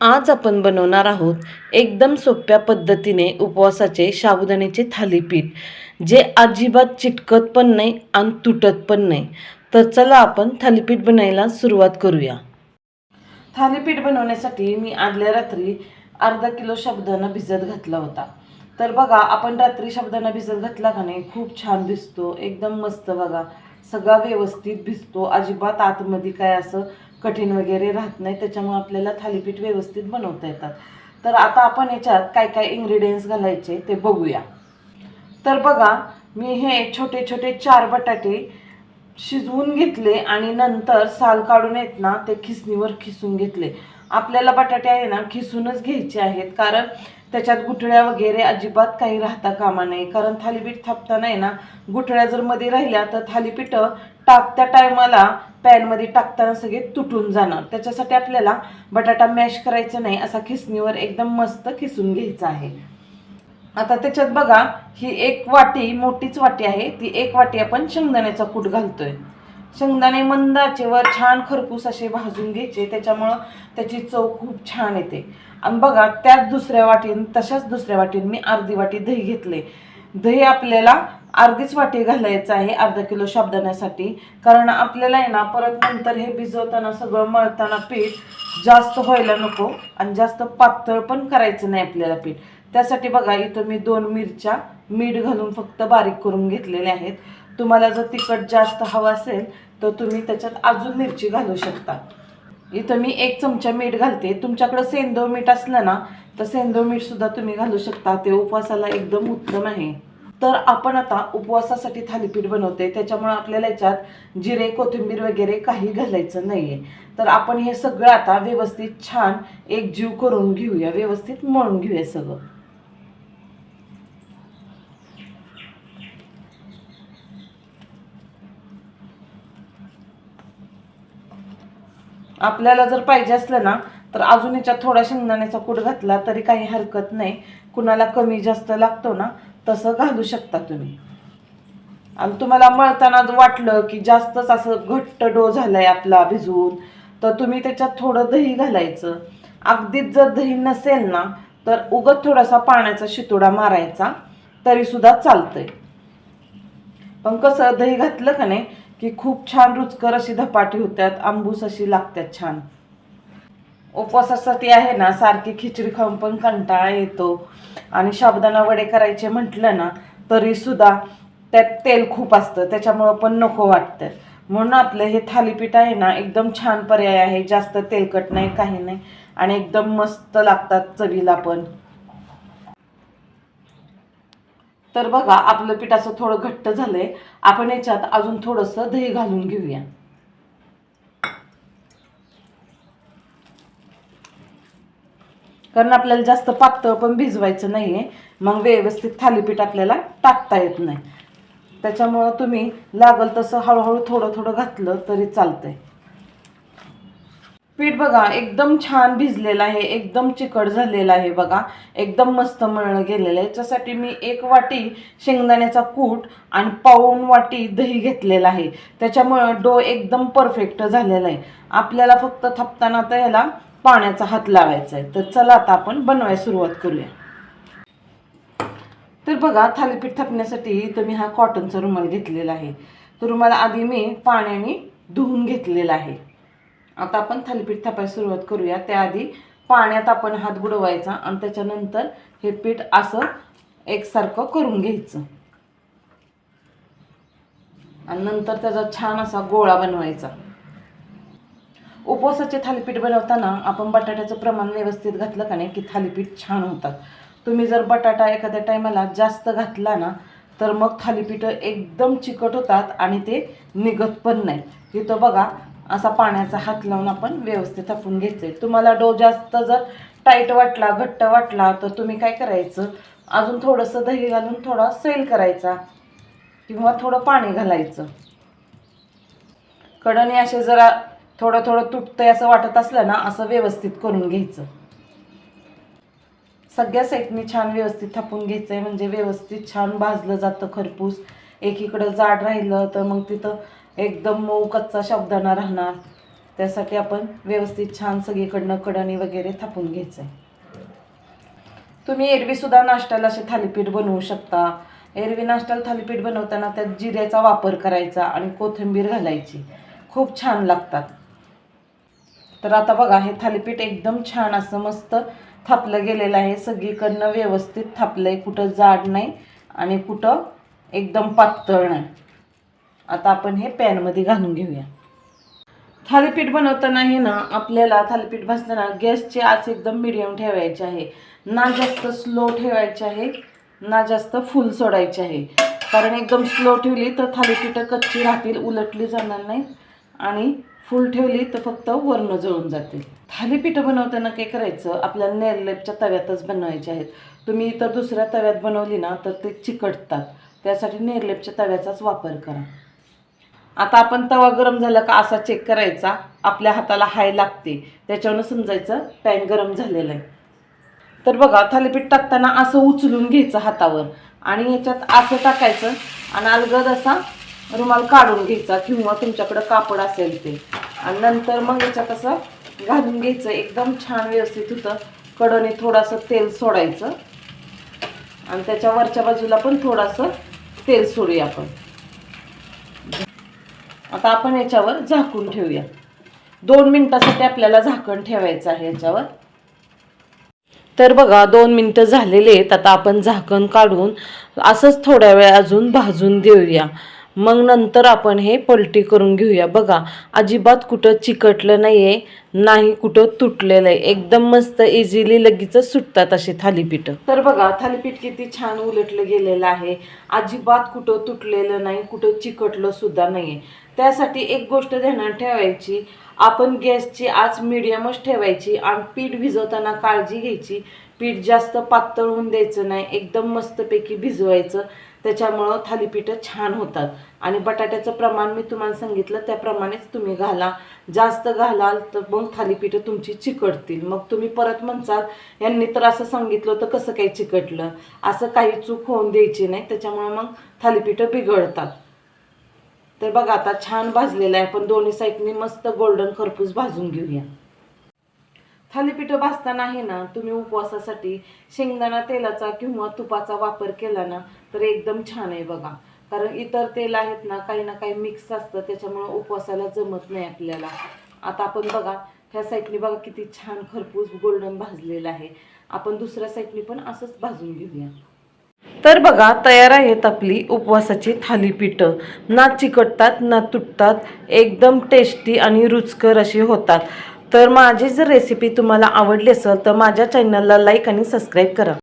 आज आपण बनवणार आहोत एकदम सोप्या पद्धतीने उपवासाचे साबुदाण्याचे थालीपीठ जे अजिबात चिटकत पण नाही आणि तुटत पण नाही. तर चला आपण थालीपीठ बनायला सुरुवात करूया. थालीपीठ बनवण्यासाठी मी आदल्या रात्री अर्धा किलो साबुदाणा भिजत घातला होता. तर बघा आपण रात्री साबुदाणा भिजत घातला का नाही खूप छान भिजतो एकदम मस्त बघा. सगळा व्यवस्थित भिजतो अजिबात आतमध्ये काय असं कठीण वगैरे राहत नाही त्याच्यामुळे आपल्याला थालीपीठ व्यवस्थित बनवता येतात. तर आता आपण याच्यात काय काय इंग्रेडियंट्स घालायचे ते बघूया. तर बघा मी हे छोटे छोटे चार बटाटे शिजवून घेतले आणि नंतर साल काढून येत ना ते खिसणीवर खिसून घेतले. आपल्याला बटाटे आहे ना खिसूनच घ्यायचे आहेत. कारण त्याच्यात गुठळ्या वगैरे अजिबात काही राहता कामा नाही कारण थालीपीठ थापताना आहे ना गुठळ्या जर मध्ये राहिल्या तर थालीपीठ टाकत्या टायमाला पॅनमध्ये टाकताना सगळे तुटून जाणार. त्याच्यासाठी आपल्याला बटाटा मॅश करायचा नाही असा खिसणीवर एकदम मस्त खिसून घ्यायचा आहे. आता त्याच्यात बघा ही एक वाटी मोठीच वाटी आहे. ती एक वाटी आपण शेंगदाण्याचा कूट घालतोय. शेंगदाणे मंदाचे आचेवर छान खरपूस असे भाजून घ्यायचे. त्याच्यामुळं त्याची चव खूप छान येते. आणि बघा त्याच दुसऱ्या वाटीन तशाच दुसऱ्या वाटीन मी अर्धी वाटी दही घेतले. दही आपल्याला अर्धीच वाटी घालायचं आहे अर्धा किलो शाबदाण्यासाठी. कारण आपल्याला आहे ना परत नंतर हे भिजवताना सगळं मळताना पीठ जास्त व्हायला नको आणि जास्त पातळ पण करायचं नाही आपल्याला पीठ. त्यासाठी बघा इथं मी दोन मिरच्या मीठ घालून फक्त बारीक करून घेतलेल्या आहेत. तुम्हाला जर तिखट जास्त हवं असेल तर तुम्ही त्याच्यात अजून मिरची घालू शकता. इथं मी एक चमचा मीठ घालते. तुमच्याकडं सेंदव मीठ असलं ना तर सेंदो मीठ सुद्धा तुम्ही घालू शकता. ते उपवासाला एकदम उत्तम आहे. तर आपण आता उपवासासाठी थालीपीठ बनवते. त्याच्यामुळे आपल्याला याच्यात जिरे कोथिंबीर वगैरे काही घालायचं नाहीये. तर आपण हे सगळं आता व्यवस्थित छान एक जीव करून घेऊया. व्यवस्थित मळून घेऊया सगळं. आपल्याला जर पाहिजे असलं ना तर अजून याच्यात थोडा शेंगदाण्याचा कूट घातला तरी काही हरकत नाही. कुणाला कमी जास्त लागतो ना तसं घालू शकता तुम्ही. आणि तुम्हाला मळताना वाटलं की जास्तच असं घट्ट डो झालाय आपला भिजवून तर तुम्ही त्याच्यात थोडं दही घालायचं. अगदीच जर दही नसेल ना तर उगत थोडासा पाण्याचा शितोडा मारायचा तरी सुद्धा चालतंय. पण कसं दही घातलं का नाही की खूप छान रुचकर अशी धपाटी होत्यात आंबूस अशी लागतात छान. उपवासासाठी आहे ना सारखी खिचडी खाऊन पण कंटाळा येतो. आणि साबुदाणा वडे करायचे म्हटलं ना तरीसुद्धा त्यात तेल खूप असतं त्याच्यामुळं पण नको वाटतं. म्हणून आपलं हे थालीपीठ आहे ना एकदम छान पर्याय आहे जास्त तेलकट नाही काही नाही. आणि एकदम मस्त लागतात चवीला पण. तर बघा आपलं पीठ असं थोडं घट्ट झालंय. आपण याच्यात अजून थोडंसं दही घालून घेऊया. कारण आपल्याला जास्त पातळ पण भिजवायचं नाहीये. मग व्यवस्थित थालीपीठ आपल्याला टाकता येत नाही. त्याच्यामुळं तुम्ही लागल तसं हळूहळू थोडं थोडं घातलं तरी चालतंय. पीठ बघा एकदम छान भिजलेलं आहे एकदम चिकट झालेलं आहे बघा. एकदम मस्त मळणं गेलेलं आहे. याच्यासाठी मी एक वाटी शेंगदाण्याचा कूट आणि पाऊण वाटी दही घेतलेला आहे. त्याच्यामुळं डो एकदम परफेक्ट झालेला आहे. आपल्याला फक्त थापताना तर ह्याला पाण्याचा हात लावायचा आहे. तर चला आता आपण बनवायला सुरुवात करूया. तर बघा थालीपीठ थापण्यासाठी तर मी हा कॉटनचा रुमाल घेतलेला आहे. तो रुमाल आधी मी पाण्याने धुवून घेतलेला आहे. आता आपण थालीपीठ थापायला सुरुवात करूया. त्याआधी पाण्यात आपण हात बुडवायचा आणि त्याच्यानंतर हे पीठ असं एकसारखं करून घ्यायचं. आणि नंतर त्याचा छान असा गोळा बनवायचा. उपवासाचे थालीपीठ बनवताना आपण बटाट्याचं प्रमाण व्यवस्थित घातलं का नाही की थालीपीठ छान होतात. तुम्ही जर बटाटा एखाद्या टायमाला जास्त घातला ना तर मग थालीपीठ एकदम चिकट होतात आणि ते निघत पण नाही इथं बघा असा पाण्याचा हात लावून आपण व्यवस्थित थापून घ्यायचंय. तुम्हाला डो जास्त जर टाईट वाटला घट्ट वाटला तर तुम्ही काय करायचं? अजून थोडंसं दही घालून थोडा सेल करायचा किंवा थोडं पाणी घालायचं. कडणी असे जरा थोडं थोडं तुटतंय असं वाटत असलं ना असं व्यवस्थित करून घ्यायचं. सगळ्या साईडनी छान व्यवस्थित थापून घ्यायचं आहे म्हणजे व्यवस्थित छान भाजलं जातं खरपूस. एकीकडं जाड राहिलं तर मग तिथं एकदम मऊ कच्चा शब्दाना राहणार. त्यासाठी आपण व्यवस्थित छान सगळीकडनं कडणी वगैरे थापून घ्यायचं आहे तुम्ही एरवीसुद्धा नाश्त्याला असे थालीपीठ बनवू शकता. एरवी नाश्त्याला थालीपीठ बनवताना त्यात जिऱ्याचा वापर करायचा आणि कोथिंबीर घालायची. खूप छान लागतात. तर आता बघा हे थालीपीठ एकदम छान असं मस्त थापलं गेलेलं आहे. सगळीकडनं व्यवस्थित थापलं आहे कुठं जाड नाही आणि कुठं एकदम पातळ नाही. आता आपण हे पॅनमध्ये घालून घेऊया. थालीपीठ बनवताना हे ना आपल्याला थालीपीठ भाजताना गॅसची आच एकदम मिडियम ठेवायची आहे. ना जास्त स्लो ठेवायचे आहे ना जास्त फुल सोडायचे आहे. कारण एकदम स्लो ठेवली तर थालीपीठं कच्ची राहतील उलटली जाणार नाहीत आणि फुल ठेवली तर फक्त वर्ण जळून जातील. थालीपीठं बनवताना काय करायचं आपल्याला नेरलेपच्या तव्यातच बनवायचे आहेत. तुम्ही इतर दुसऱ्या तव्यात बनवली ना तर ते चिकटतात. त्यासाठी नेरलेपच्या तव्याचाच वापर करा. आता आपण तवा गरम झाला का असा चेक करायचा. आपल्या हाताला हाय लागते. त्याच्यावरनं समजायचं पॅन गरम झालेलं आहे. तर बघा थालीपीठ टाकताना असं उचलून घ्यायचं हातावर. आणि याच्यात असं टाकायचं आणि अलगद असा रुमाल काढून घ्यायचा किंवा तुमच्याकडं कापड असेल ते. आणि नंतर मग याच्यात असं घालून घ्यायचं. एकदम छान व्यवस्थित होतं. कडने थोडंसं तेल सोडायचं. आणि त्याच्या वरच्या बाजूला पण थोडंसं तेल सोडूया आपण. आता आपण याच्यावर झाकून ठेवूया. दोन मिनिटासाठी आपल्याला झाकण ठेवायचं आहे याच्यावर. तर बघा दोन मिनटं झालेले आहेत. आता आपण झाकण काढून असंच थोड्या वेळ अजून भाजून देऊया. मग नंतर आपण हे पलटी करून घेऊया. बघा अजिबात कुठं चिकटलं नाही आहे नाही कुठं तुटलेलं आहे. एकदम मस्त इझिली लगेचच सुटतात असे थालीपीठं. तर बघा थालीपीठ किती छान उलटलं गेलेलं आहे. अजिबात कुठं तुटलेलं नाही कुठं चिकटलं सुद्धा नाही आहे त्यासाठी एक गोष्ट ध्यानात ठेवायची आपण गॅसची आज मिडियमच ठेवायची आणि पीठ भिजवताना काळजी घ्यायची. पीठ जास्त पातळ होऊन द्यायचं नाही एकदम मस्तपैकी भिजवायचं. त्याच्यामुळं थालीपीठं छान होतात. आणि बटाट्याचं प्रमाण मी तुम्हाला सांगितलं त्याप्रमाणेच तुम्ही घाला. जास्त घालाल तर मग थालीपीठं तुमची चिकटतील. मग तुम्ही परत म्हणसाल यांनी तर असं सांगितलं होतं कसं काही चिकटलं? असं काही चूक होऊन द्यायची नाही. त्याच्यामुळं मग थालीपीठं बिघडतात. तर बघा आता छान भाजलेलं आहे. पण दोन्ही साईडनी मस्त गोल्डन खरपूस भाजून घेऊया. थालीपीठ भाजतानाही ना तुम्ही उपवासासाठी शेंगदाणा तेलाचा किंवा तुपाचा वापर केला ना तर एकदम छान आहे बघा. कारण इतर तेल आहेत ना काही ना काही मिक्स असतं त्याच्यामुळं उपवासाला जमत नाही आपल्याला. आता आपण बघा ह्या साईडनी बघा किती छान खरपूस गोल्डन भाजलेलं आहे. आपण दुसऱ्या साईडनी पण असंच भाजून घेऊया. तर बघा तयार आहेत आपली उपवासाची थालीपीठं. ना चिकटतात ना तुटतात एकदम टेस्टी आणि रुचकर अशी होतात. तर माझी जर रेसिपी तुम्हाला आवडली असेल तर माझ्या चॅनलला लाईक आणि सबस्क्राईब करा.